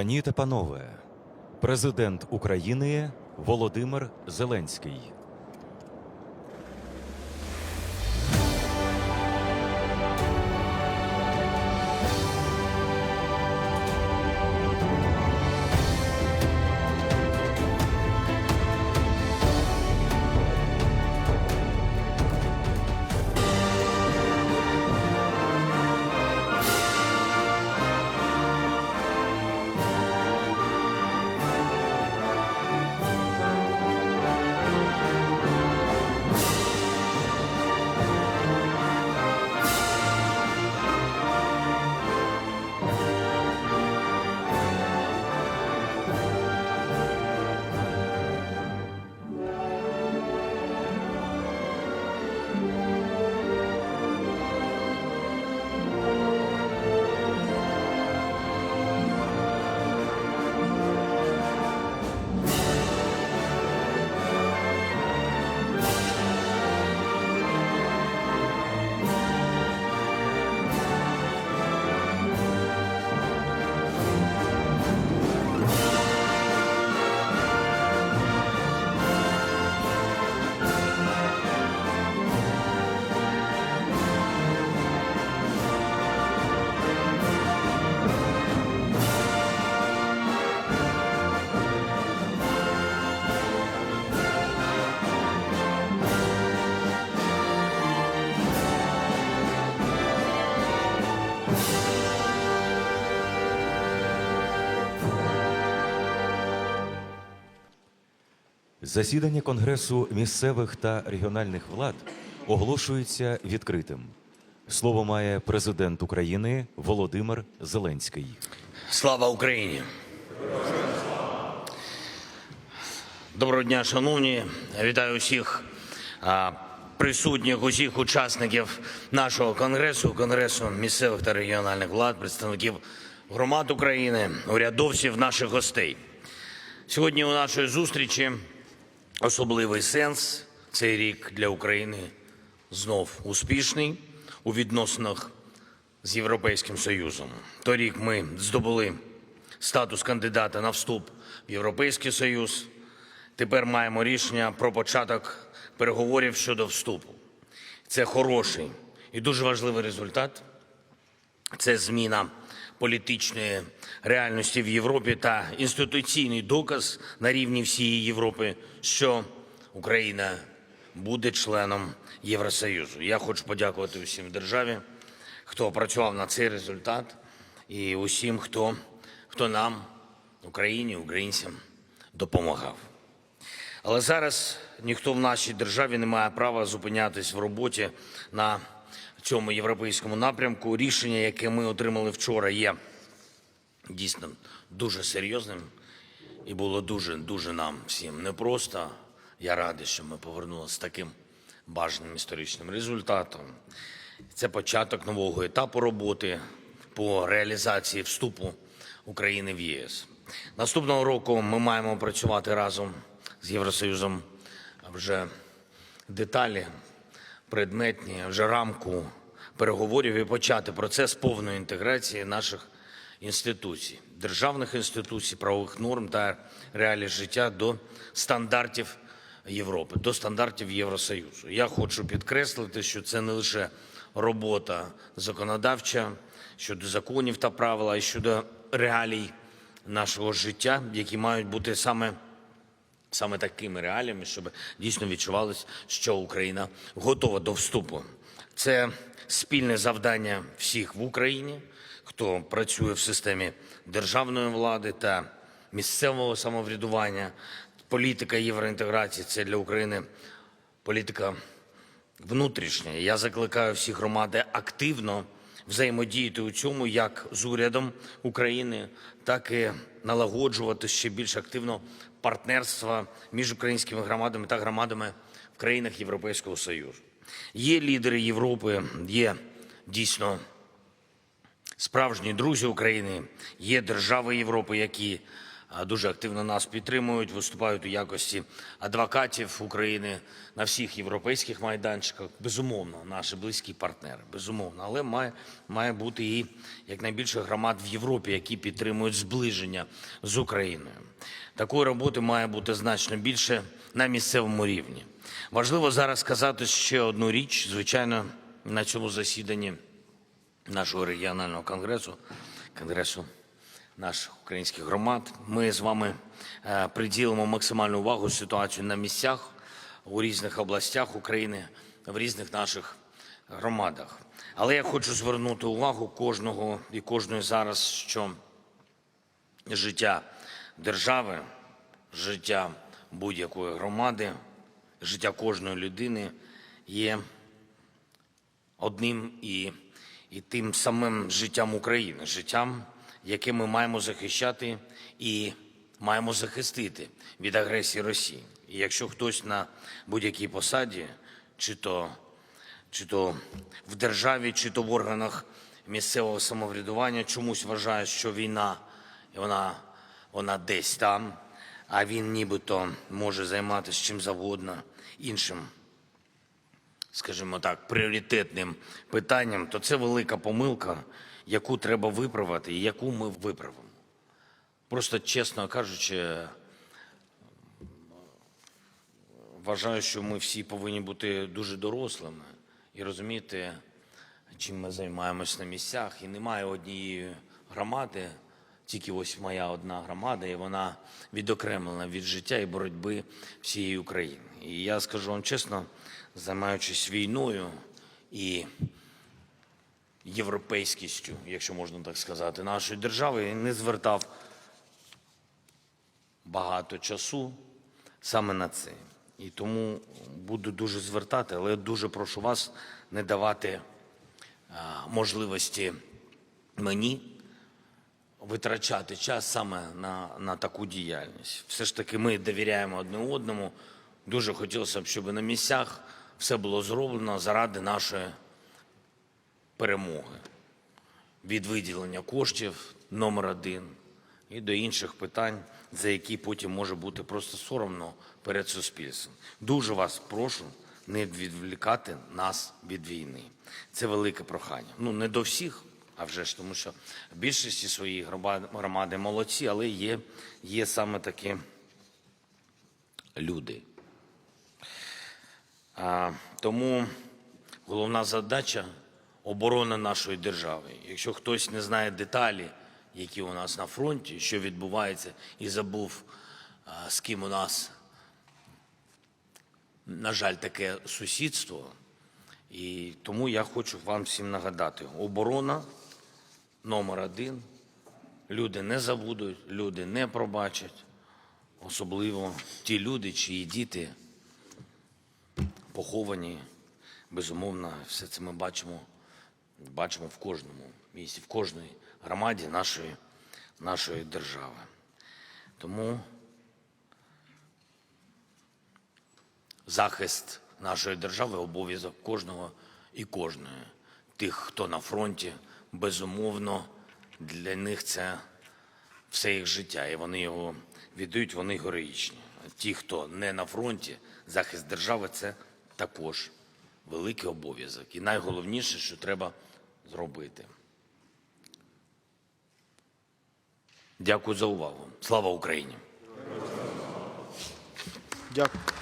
Пані та панове, президент України Володимир Зеленський. Засідання Конгресу місцевих та регіональних влад оголошується відкритим. Слово має президент України Володимир Зеленський. Слава Україні! Доброго дня, шановні! Вітаю усіх присутніх, усіх учасників нашого конгресу, конгресу місцевих та регіональних влад, представників громад України, урядовців, наших гостей. Сьогодні у нашої зустрічі особливий сенс. Цей рік для України знов успішний у відносинах з Європейським Союзом. Торік ми здобули статус кандидата на вступ в Європейський Союз. Тепер маємо рішення про початок переговорів щодо вступу. Це хороший і дуже важливий результат. Це зміна політичної реальності в Європі та інституційний доказ на рівні всієї Європи, що Україна буде членом Євросоюзу. Я хочу подякувати усім державі, хто працював на цей результат, і усім, хто, хто нам, Україні, українцям, допомагав. Але зараз ніхто в нашій державі не має права зупинятись в роботі на цьому європейському напрямку. Рішення, яке ми отримали вчора, є дійсно дуже серйозним і було дуже дуже нам всім непросто. Я радий, що ми повернулися з таким бажаним історичним результатом. Це початок нового етапу роботи по реалізації вступу України в ЄС. Наступного року ми маємо працювати разом з Євросоюзом вже деталі, предметні, вже рамку переговорів і почати процес повної інтеграції наших інституцій, державних інституцій, правових норм та реалій життя до стандартів Європи, до стандартів Євросоюзу. Я хочу підкреслити, що це не лише робота законодавча щодо законів та правил, а й щодо реалій нашого життя, які мають бути саме саме такими реаліями, щоб дійсно відчувалось, що Україна готова до вступу. Це спільне завдання всіх в Україні, хто працює в системі державної влади та місцевого самоврядування. Політика євроінтеграції це для України політика внутрішня. Я закликаю всі громади активно взаємодіяти у цьому як з урядом України, так і налагоджувати ще більш активно партнерства між українськими громадами та громадами в країнах Європейського Союзу. Є лідери Європи, є дійсно справжні друзі України, є держави Європи, які дуже активно нас підтримують, виступають у якості адвокатів України на всіх європейських майданчиках. Безумовно, наші близькі партнери, безумовно, але має, має бути і якнайбільше громад в Європі, які підтримують зближення з Україною. Такої роботи має бути значно більше на місцевому рівні. Важливо зараз сказати ще одну річ. Звичайно, на цьому засіданні нашого регіонального конгресу, конгресу наших українських громад. Ми з вами е, приділимо максимальну увагу ситуацію на місцях у різних областях України, в різних наших громадах. Але я хочу звернути увагу кожного і кожної зараз, що життя держави, життя будь-якої громади, життя кожної людини є одним і, і тим самим життям України, життям, яке ми маємо захищати і маємо захистити від агресії Росії. І якщо хтось на будь-якій посаді, чи то, чи то в державі, чи то в органах місцевого самоврядування чомусь вважає, що війна вона, вона десь там, а він нібито може займатися чим завгодно іншим скажімо так, пріоритетним питанням, то це велика помилка, яку треба виправити і яку ми виправимо. Просто, чесно кажучи, вважаю, що ми всі повинні бути дуже дорослими і розуміти, чим ми займаємось на місцях. І немає однієї громади, тільки ось моя одна громада, і вона відокремлена від життя і боротьби всієї України. І я скажу вам чесно, займаючись війною і європейськістю, якщо можна так сказати, нашої держави, не звертав багато часу саме на це. І тому буду дуже звертати, але дуже прошу вас не давати можливості мені витрачати час саме на, на таку діяльність. Все ж таки ми довіряємо одне одному. Дуже хотілося б, щоб на місцях все було зроблено заради нашої перемоги. Від виділення коштів номер один і до інших питань, за які потім може бути просто соромно перед суспільством. Дуже вас прошу не відволікати нас від війни. Це велике прохання. Ну не до всіх, а вже ж тому, що більшості своїх громади молодці, але є, є саме такі люди. А, тому головна задача оборона нашої держави. Якщо хтось не знає деталі, які у нас на фронті, що відбувається, і забув, а, з ким у нас, на жаль, таке сусідство. І тому я хочу вам всім нагадати: оборона номер один. Люди не забудуть, люди не пробачать, особливо ті люди, чиї діти поховані. Безумовно, все це ми бачимо, бачимо в кожному місті, в кожній громаді нашої, нашої держави. Тому захист нашої держави обов'язок кожного і кожної. Тих, хто на фронті, безумовно, для них це все їх життя, і вони його віддають, вони героїчні. Ті, хто не на фронті, захист держави це також великий обов'язок. І найголовніше, що треба зробити. Дякую за увагу. Слава Україні! Дякую.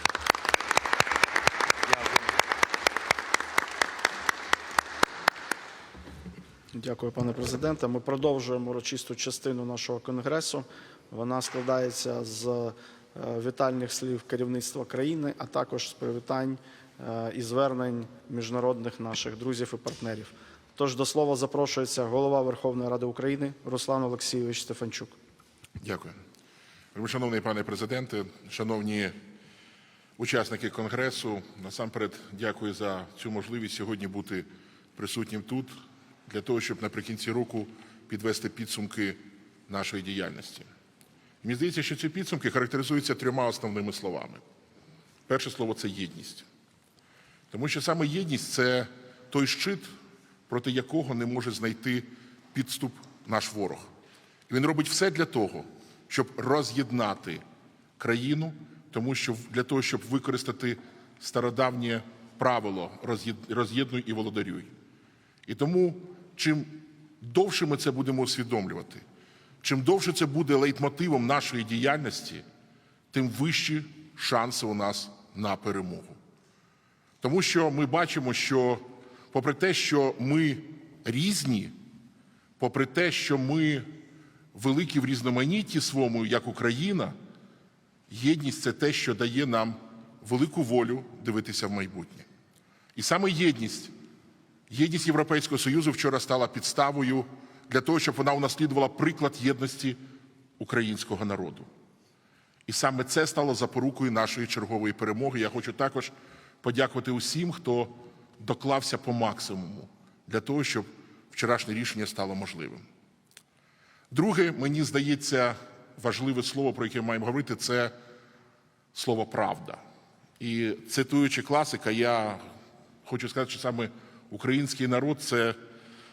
Дякую, пане президенте. Ми продовжуємо урочисту частину нашого конгресу. Вона складається з е, вітальних слів керівництва країни, а також з привітань е, і звернень міжнародних наших друзів і партнерів. Тож до слова запрошується голова Верховної Ради України Руслан Олексійович Стефанчук. Дякую. Шановний пане президенте, шановні учасники конгресу, насамперед дякую за цю можливість сьогодні бути присутнім тут для того, щоб наприкінці року підвести підсумки нашої діяльності. Мені здається, що ці підсумки характеризуються трьома основними словами. Перше слово це єдність. Тому що саме єдність це той щит, проти якого не може знайти підступ наш ворог. І він робить все для того, щоб роз'єднати країну, тому що для того, щоб використати стародавнє правило роз'єднуй і володарюй. І тому, чим довше ми це будемо усвідомлювати, чим довше це буде лейтмотивом нашої діяльності, тим вищі шанси у нас на перемогу. Тому що ми бачимо, що попри те, що ми різні, попри те, що ми великі в різноманітті своєму, як Україна, єдність це те, що дає нам велику волю дивитися в майбутнє. І саме єдність, єдність Європейського Союзу вчора стала підставою для того, щоб вона унаслідувала приклад єдності українського народу. І саме це стало запорукою нашої чергової перемоги. Я хочу також подякувати усім, хто доклався по максимуму для того, щоб вчорашнє рішення стало можливим. Друге, мені здається, важливе слово, про яке ми маємо говорити, це слово правда. І цитуючи класика, я хочу сказати, що саме український народ це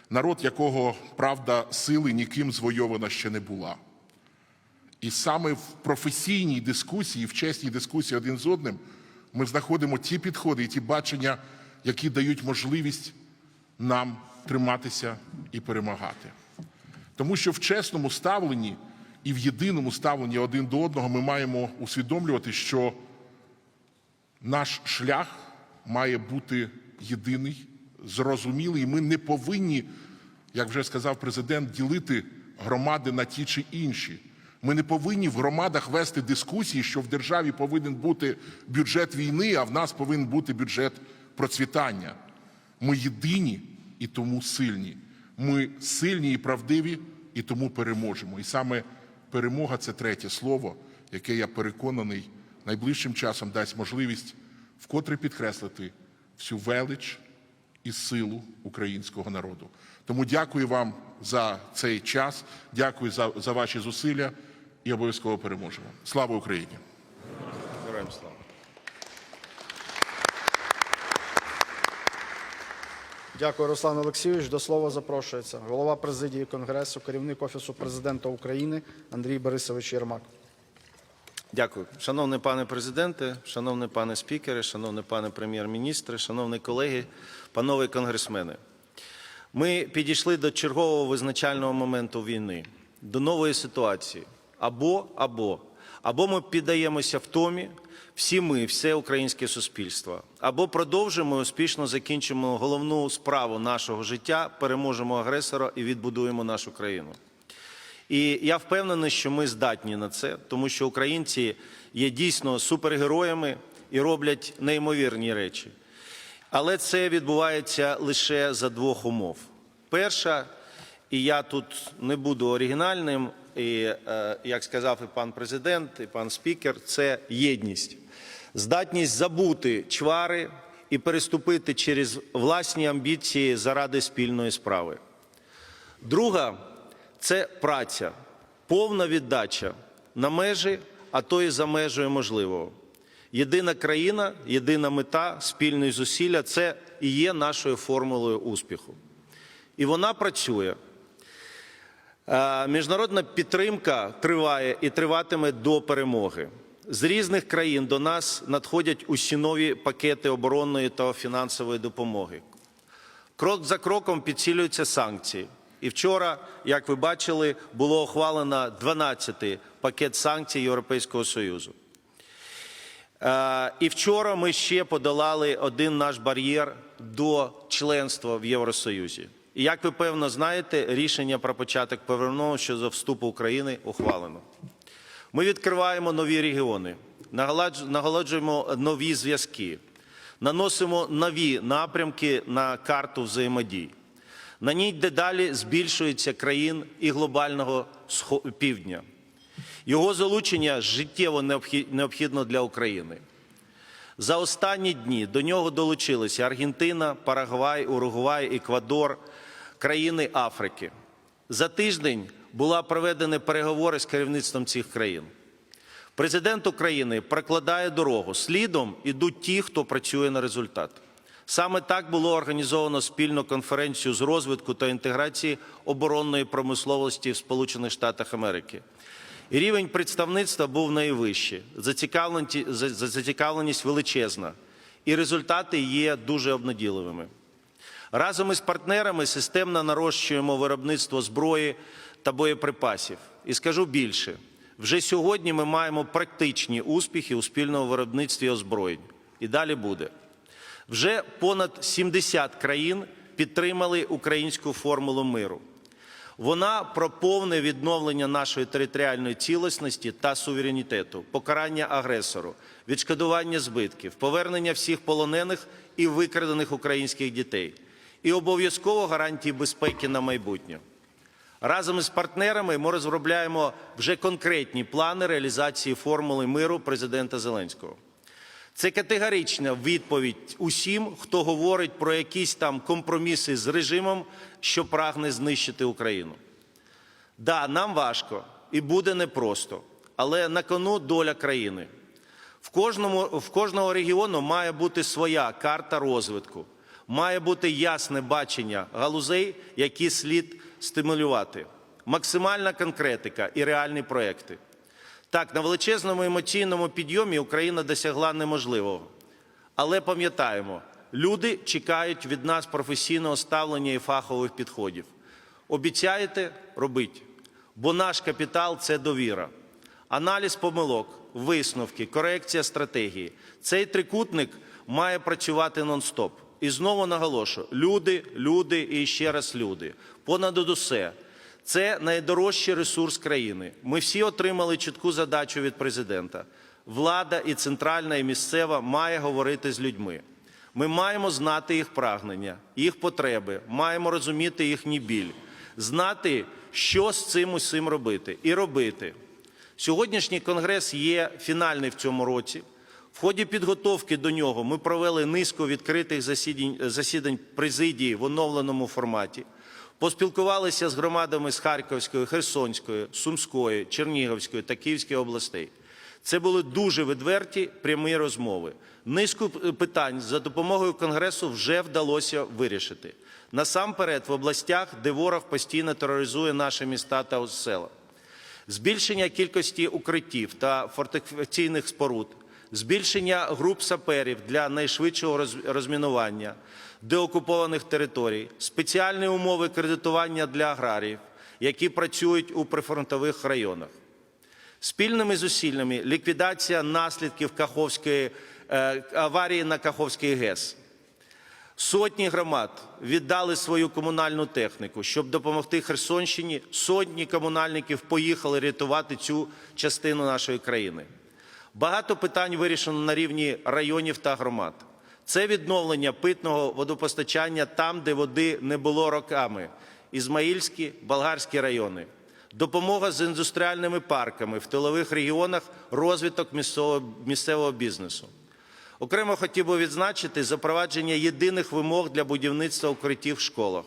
народ, якого правда сили ніким звойована ще не була. І саме в професійній дискусії, в чесній дискусії один з одним, ми знаходимо ті підходи і ті бачення, які дають можливість нам триматися і перемагати. Тому що в чесному ставленні і в єдиному ставленні один до одного ми маємо усвідомлювати, що наш шлях має бути єдиний, зрозумілий, і ми не повинні, як вже сказав президент, ділити громади на ті чи інші. Ми не повинні в громадах вести дискусії, що в державі повинен бути бюджет війни, а в нас повинен бути бюджет процвітання. Ми єдині і тому сильні. Ми сильні і правдиві, і тому переможемо. І саме перемога це третє слово, яке я переконаний найближчим часом дасть можливість вкотре підкреслити всю велич і силу українського народу. Тому дякую вам за цей час, дякую за, за ваші зусилля і обов'язково переможемо. Слава Україні! Героям слава. Дякую, Руслан Олексійович. До слова запрошується голова президії Конгресу, керівник Офісу президента України Андрій Борисович Єрмак. Дякую. Шановний пане президенте, шановний пане спікере, шановний пане прем'єр-міністре, шановні колеги, панове конгресмени. Ми підійшли до чергового визначального моменту війни, до нової ситуації. Або, або. Або ми піддаємося втомі, всі ми, все українське суспільство, або продовжимо і успішно закінчимо головну справу нашого життя, переможемо агресора і відбудуємо нашу країну. І я впевнений, що ми здатні на це, тому що українці є дійсно супергероями і роблять неймовірні речі. Але це відбувається лише за двох умов. Перша, і я тут не буду оригінальним, і е, як сказав і пан президент, і пан спікер, це єдність, здатність забути чвари і переступити через власні амбіції заради спільної справи. Друга це праця, повна віддача на межі, а то і за межею можливого. Єдина країна, єдина мета, спільні зусилля це і є нашою формулою успіху. І вона працює. Е, Міжнародна підтримка триває і триватиме до перемоги. З різних країн до нас надходять усі нові пакети оборонної та фінансової допомоги. Крок за кроком підсилюються санкції. І вчора, як ви бачили, було ухвалено 12-й пакет санкцій Європейського Союзу. Е, І вчора ми ще подолали один наш бар'єр до членства в Євросоюзі. І як ви певно знаєте, рішення про початок повернення щодо вступу України ухвалено. Ми відкриваємо нові регіони, наголоджуємо нові зв'язки, наносимо нові напрямки на карту взаємодій. На ній дедалі збільшується країн і глобального півдня. Його залучення життєво необхідно для України. За останні дні до нього долучилися Аргентина, Парагвай, Уругвай, Еквадор, країни Африки. За тиждень була проведені переговори з керівництвом цих країн. Президент України прокладає дорогу. Слідом ідуть ті, хто працює на результат. Саме так було організовано спільну конференцію з розвитку та інтеграції оборонної промисловості в Сполучених Штатах Америки. Рівень представництва був найвищий. Зацікавленість, за- за- зацікавленість величезна. І результати є дуже обнаділивими. Разом із партнерами системно нарощуємо виробництво зброї та боєприпасів. І скажу більше: вже сьогодні ми маємо практичні успіхи у спільному виробництві озброєнь. І далі буде. Вже понад 70 країн підтримали українську формулу миру. Вона про повне відновлення нашої територіальної цілісності та суверенітету, покарання агресору, відшкодування збитків, повернення всіх полонених і викрадених українських дітей, і обов'язково гарантії безпеки на майбутнє. Разом із партнерами ми розробляємо вже конкретні плани реалізації формули миру президента Зеленського. Це категорична відповідь усім, хто говорить про якісь там компроміси з режимом, що прагне знищити Україну. Да, нам важко і буде непросто, але на кону доля країни. В кожному, в кожного регіону має бути своя карта розвитку, має бути ясне бачення галузей, які слід стимулювати, максимальна конкретика і реальні проекти. Так, на величезному емоційному підйомі Україна досягла неможливого. Але пам'ятаємо, люди чекають від нас професійного ставлення і фахових підходів. Обіцяєте робіть, бо наш капітал це довіра. Аналіз помилок, висновки, корекція стратегії. Цей трикутник має працювати нон-стоп. І знову наголошую: люди, люди і ще раз люди. Понад усе. Це найдорожчий ресурс країни. Ми всі отримали чітку задачу від президента. Влада і центральна, і місцева має говорити з людьми. Ми маємо знати їх прагнення, їх потреби, маємо розуміти їхній біль, знати, що з цим усім робити, і робити. Сьогоднішній конгрес є фінальний в цьому році. В ході підготовки до нього ми провели низку відкритих засідань, засідань президії в оновленому форматі. Поспілкувалися з громадами з Харківської, Херсонської, Сумської, Чернігівської та Київської областей. Це були дуже відверті прямі розмови. Низку питань за допомогою Конгресу вже вдалося вирішити. Насамперед, в областях, де ворог постійно тероризує наші міста та села. Збільшення кількості укриттів та фортифікаційних споруд, збільшення груп саперів для найшвидшого розмінування деокупованих територій, спеціальні умови кредитування для аграріїв, які працюють у прифронтових районах. Спільними зусиллями ліквідація наслідків Каховської е, аварії на Каховській ГЕС. Сотні громад віддали свою комунальну техніку, щоб допомогти Херсонщині. Сотні комунальників поїхали рятувати цю частину нашої країни. Багато питань вирішено на рівні районів та громад. Це відновлення питного водопостачання там, де води не було роками. Ізмаїльські, болгарські райони. Допомога з індустріальними парками в тилових регіонах, розвиток місцевого, місцевого бізнесу. Окремо хотів би відзначити запровадження єдиних вимог для будівництва укриттів в школах.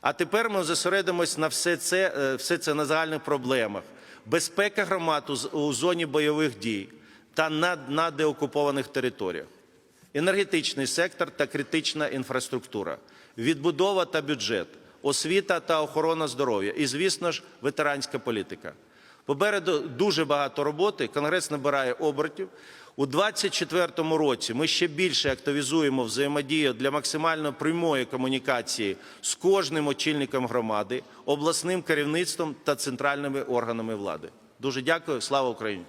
А тепер ми зосередимось на все це, е, все це на загальних проблемах. Безпека громад у зоні бойових дій та на, на деокупованих територіях. Енергетичний сектор та критична інфраструктура, відбудова та бюджет, освіта та охорона здоров'я і, звісно ж, ветеранська політика. Попереду дуже багато роботи. Конгрес набирає обертів. У 2024 році ми ще більше активізуємо взаємодію для максимально прямої комунікації з кожним очільником громади, обласним керівництвом та центральними органами влади. Дуже дякую. Слава Україні!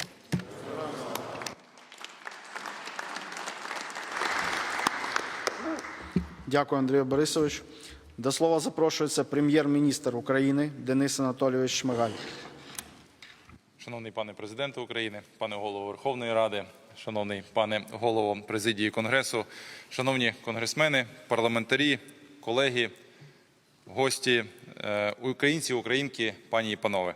Дякую, Андрію Борисовичу. До слова запрошується прем'єр-міністр України Денис Анатолійович Шмигаль. Шановний пане президенте України, пане голово Верховної Ради, шановний пане голово президії Конгресу, шановні конгресмени, парламентарі, колеги, гості, е, українці, українки, пані і панове.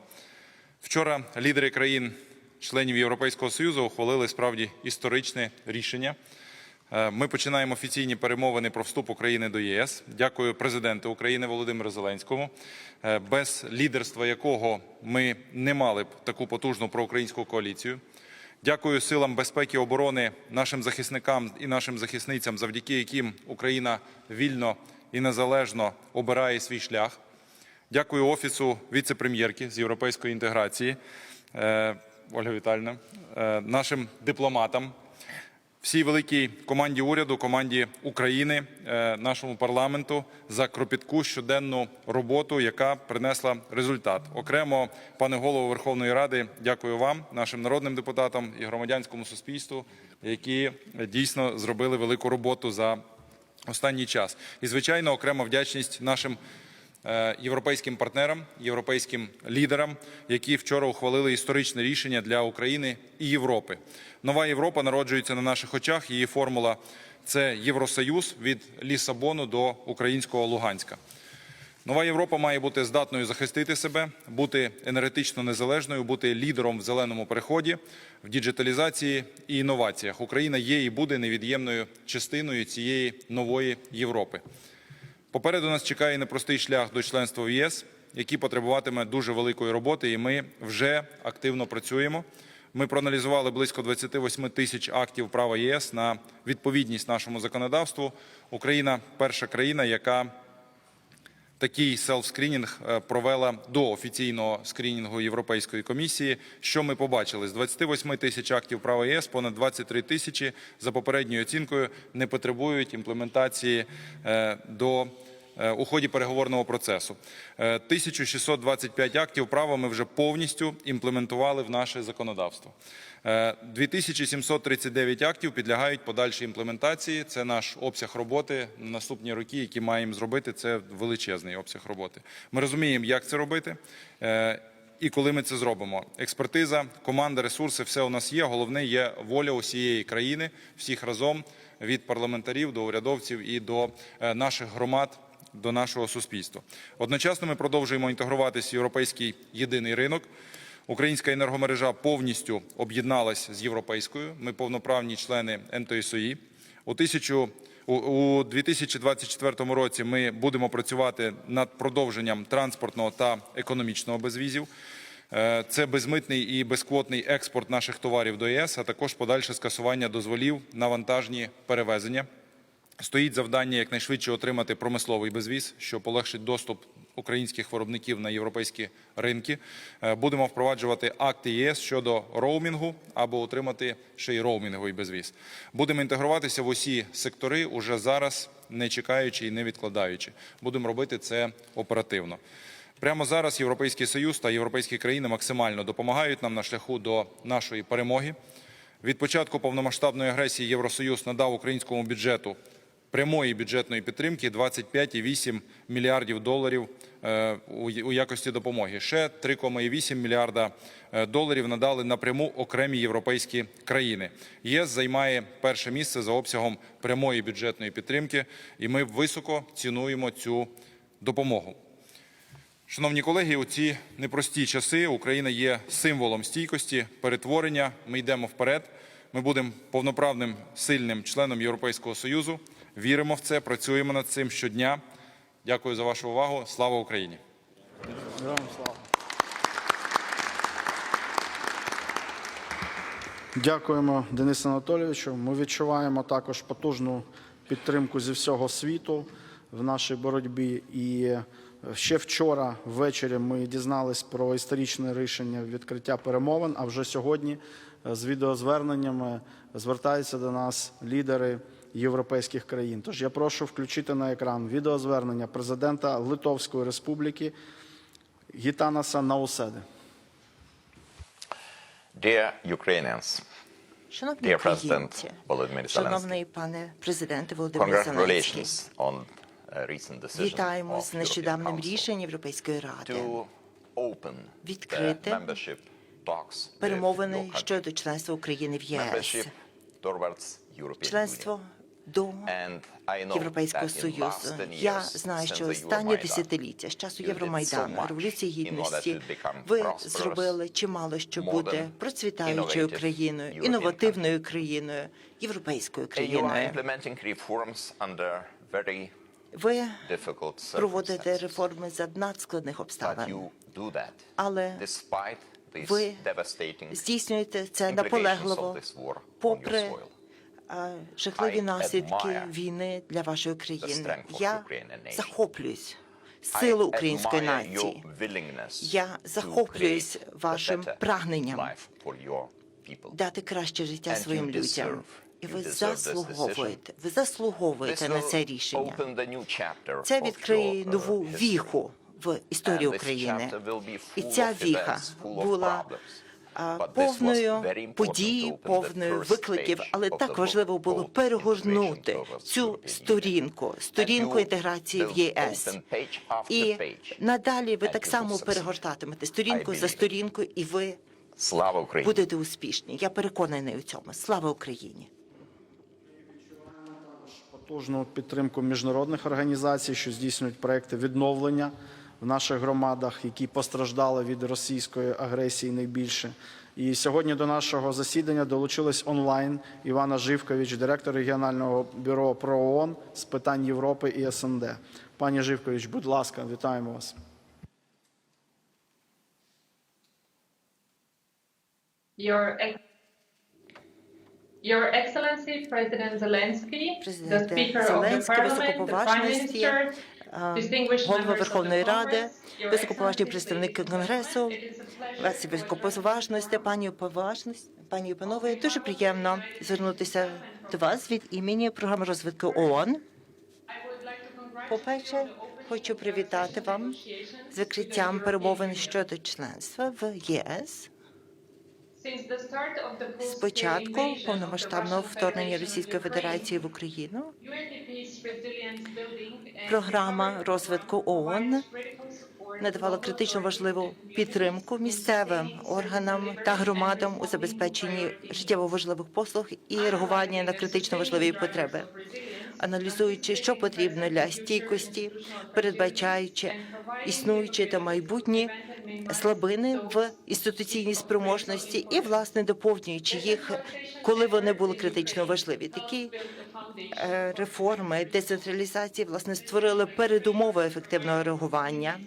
Вчора лідери країн, членів Європейського Союзу, ухвалили справді історичне рішення. Е, Ми починаємо офіційні перемовини про вступ України до ЄС. Дякую президенту України Володимиру Зеленському, е, без лідерства якого ми не мали б таку потужну проукраїнську коаліцію. Дякую силам безпеки оборони, нашим захисникам і нашим захисницям, завдяки яким Україна вільно і незалежно обирає свій шлях. Дякую офісу віце-прем'єрки з європейської інтеграції е, Ольга Віталіївна, е, нашим дипломатам, всій великій команді уряду, команді України, е, нашому парламенту за кропітку щоденну роботу, яка принесла результат. Окремо, пане голово Верховної Ради, дякую вам, нашим народним депутатам і громадянському суспільству, які дійсно зробили велику роботу за останній час. І звичайно, окрема вдячність нашим європейським партнерам, європейським лідерам, які вчора ухвалили історичне рішення для України і Європи. Нова Європа народжується на наших очах. Її формула це Євросоюз від Лісабону до українського Луганська. Нова Європа має бути здатною захистити себе, бути енергетично незалежною, бути лідером в зеленому переході, в діджиталізації і інноваціях. Україна є і буде невід'ємною частиною цієї нової Європи. Попереду нас чекає непростий шлях до членства в ЄС, який потребуватиме дуже великої роботи, і ми вже активно працюємо. Ми проаналізували близько 28 тисяч актів права ЄС на відповідність нашому законодавству. Україна перша країна, яка такий селф-скрінінг е, провела до офіційного скрінінгу Європейської комісії. Що ми побачили? З 28 тисяч актів права ЄС понад 23 тисячі за попередньою оцінкою не потребують імплементації е, до у ході переговорного процесу. Е, 1625 актів права ми вже повністю імплементували в наше законодавство. Е, 2739 актів підлягають подальшій імплементації. Це наш обсяг роботи на наступні роки, які маємо зробити. Це величезний обсяг роботи. Ми розуміємо, як це робити. е, І коли ми це зробимо, експертиза, команда, ресурси, все у нас є. Головне є воля усієї країни, всіх разом від парламентарів до урядовців і до е, наших громад до нашого суспільства. Одночасно ми продовжуємо інтегруватися в європейський єдиний ринок. Українська енергомережа повністю об'єдналась з європейською. Ми повноправні члени НТСОІ. У тисячу у 2024 році ми будемо працювати над продовженням транспортного та економічного безвізів. Е, Це безмитний і безквотний експорт наших товарів до ЄС, а також подальше скасування дозволів на вантажні перевезення. Стоїть завдання якнайшвидше отримати промисловий безвіз, що полегшить доступ українських виробників на європейські ринки. Е, Будемо впроваджувати акти ЄС щодо роумінгу або отримати ще й роумінговий безвіз. Будемо інтегруватися в усі сектори уже зараз, не чекаючи і не відкладаючи. Будемо робити це оперативно. Прямо зараз Європейський Союз та європейські країни максимально допомагають нам на шляху до нашої перемоги. Від початку повномасштабної агресії Євросоюз надав українському бюджету прямої бюджетної підтримки 25,8 мільярдів доларів е, у якості допомоги. Ще 3,8 мільярда е, доларів надали напряму окремі європейські країни. ЄС займає перше місце за обсягом прямої бюджетної підтримки, і ми високо цінуємо цю допомогу. Шановні колеги, у ці непрості часи Україна є символом стійкості, перетворення. Ми йдемо вперед. Ми будемо повноправним сильним членом Європейського союзу. Віримо в це, працюємо над цим щодня. Дякую за вашу увагу. Слава Україні! Дякуємо, Денису Анатолійовичу. Ми відчуваємо також потужну підтримку зі всього світу в нашій боротьбі. І е, ще вчора ввечері ми дізнались про історичне рішення відкриття перемовин. А вже сьогодні е, з відеозверненнями звертаються до нас лідери європейських країн. Тож я прошу включити на екран відеозвернення президента Литовської Республіки Гітанаса Науседи. Dear Ukrainians, Шановні dear President українці, шановний пане президенте Володимир Зеленський, decision вітаємо з нещодавним рішенням Європейської ради Відкрити перемовини щодо членства України в ЄС, членство. До Європейського Союзу. last 10 Я знаю, що Euromaidan, десятиліття з часу Євромайдану, Революції Гідності, ви зробили чимало, modern, бути процвітаючою країною, інновативною країною, європейською країною. Ви проводите реформи за надскладних обставин. Але ви здійснюєте це наполегливо, попри жахливі наслідки війни для вашої країни. Я захоплююсь силу української нації. Я захоплююсь вашим прагненням дати краще життя своїм людям. І ви заслуговуєте, ви заслуговуєте на це рішення. Це відкриє uh, нову віху в історії України. І ця віха була повною подій, повною викликів, але так важливо було перегорнути цю сторінку, сторінку інтеграції в ЄС. І надалі ви так само перегортатимете сторінку за сторінкою, і ви Слава Україні! будете успішні. Я переконаний у цьому. Слава Україні! потужну підтримку міжнародних організацій, що здійснюють проекти відновлення в наших громадах, які постраждали від російської агресії найбільше. І сьогодні до нашого засідання долучились онлайн Івана Живкович, директор регіонального бюро про ООН з питань Європи і СНД. Пані Живкович, будь ласка, вітаємо вас. Your, Ex- Your Excellency President Zelensky, the Speaker of the Зеленський, Parliament, the Prime Minister, голова Верховної Ради, високоповажні представники Конгресу, вас високоповажності, пані поважність, пані і панове, дуже приємно звернутися до вас від імені програми розвитку ООН. По-перше, хочу привітати вам з відкриттям перемовин щодо членства в єС. Of the повномасштабного вторгнення Російської Федерації в Україну. Програма розвитку ООН надавала критично важливу підтримку місцевим органам та громадам у забезпеченні життєво важливих послуг і реагування на критично важливі потреби, аналізуючи, що потрібно для стійкості, передбачаючи існуючі та майбутні слабини в інституційній спроможності і власне доповнюючи їх, коли вони були критично важливі. Такі е, реформи децентралізації власне створили передумови ефективного реагування.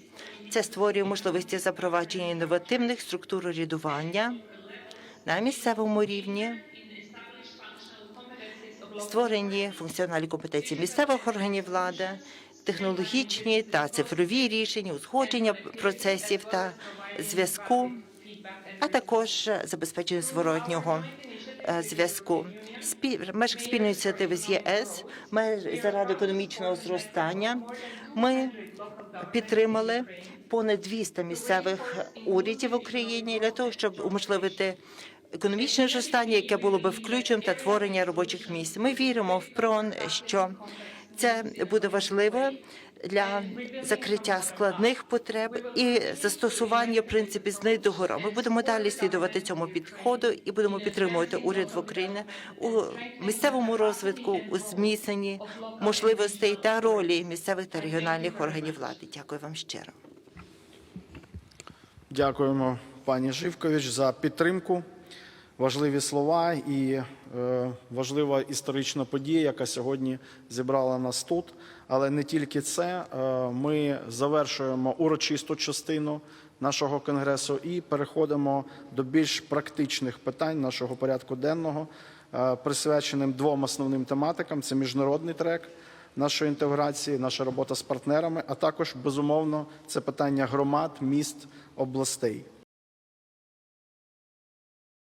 Це створює можливості запровадження інновативних структур урядування на місцевому рівні, створені функціональні компетенції місцевих органів влади, технологічні та цифрові рішення, узгодження процесів та зв'язку, а також забезпечення зворотнього е, зв'язку. Межах спільної ініціативи з ЄС заради економічного зростання ми підтримали понад 200 місцевих урядів в Україні для того, щоб уможливити економічне зростання, яке було би включеним та творення робочих місць. Ми віримо в ПРОН, що це буде важливо для закриття складних потреб і застосування принципів з них до. Ми будемо далі слідувати цьому підходу і будемо підтримувати уряд в Україні у місцевому розвитку, у зміцненні можливостей та ролі місцевих та регіональних органів влади. Дякую вам щиро. Дякуємо, пані Живкович, за підтримку. Важливі слова і важлива історична подія, яка сьогодні зібрала нас тут. Але не тільки це. Е, ми завершуємо урочисту частину нашого конгресу і переходимо до більш практичних питань нашого порядку денного, е, присвяченим двом основним тематикам: це міжнародний трек нашої інтеграції, наша робота з партнерами, а також безумовно це питання громад, міст, областей.